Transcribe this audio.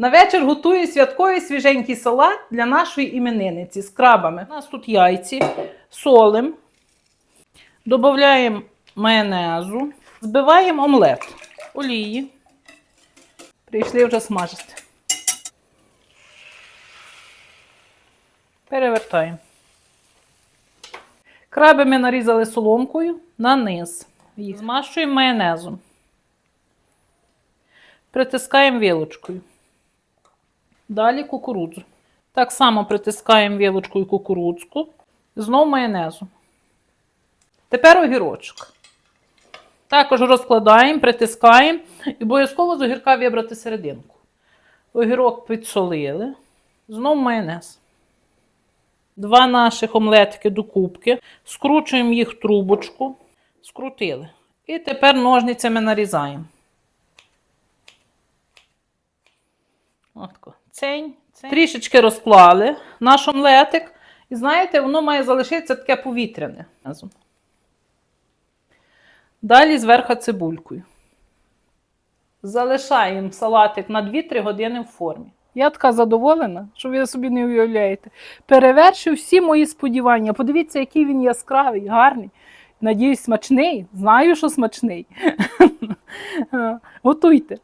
На вечір готую святковий свіженький салат для нашої іменинниці з крабами. У нас тут яйці, солим, додаємо майонезу, збиваємо омлет, олії. Прийшли вже смажити. Перевертаємо. Краби ми нарізали соломкою на низ. Змащуємо майонезом. Притискаємо вілочкою. Далі кукурудзу. Так само притискаємо вілочкою кукурудзку. Знову майонезу. Тепер огірочок. Також розкладаємо, притискаємо і обов'язково з огірка вибрати серединку. Огірок підсолили. Знову майонез. Два наших омлетики до кубки. Скручуємо їх в трубочку. Скрутили. І тепер ножницями нарізаємо. Отко. Цень, цень. Трішечки розклали наш омлетик. І знаєте, воно має залишитися таке повітряне. Далі зверху цибулькою. Залишаємо салатик на 2-3 години в формі. Я така задоволена, що ви собі не уявляєте. Перевершив всі мої сподівання. Подивіться, який він яскравий, гарний. Надіюсь, смачний. Знаю, що смачний. Готуйте.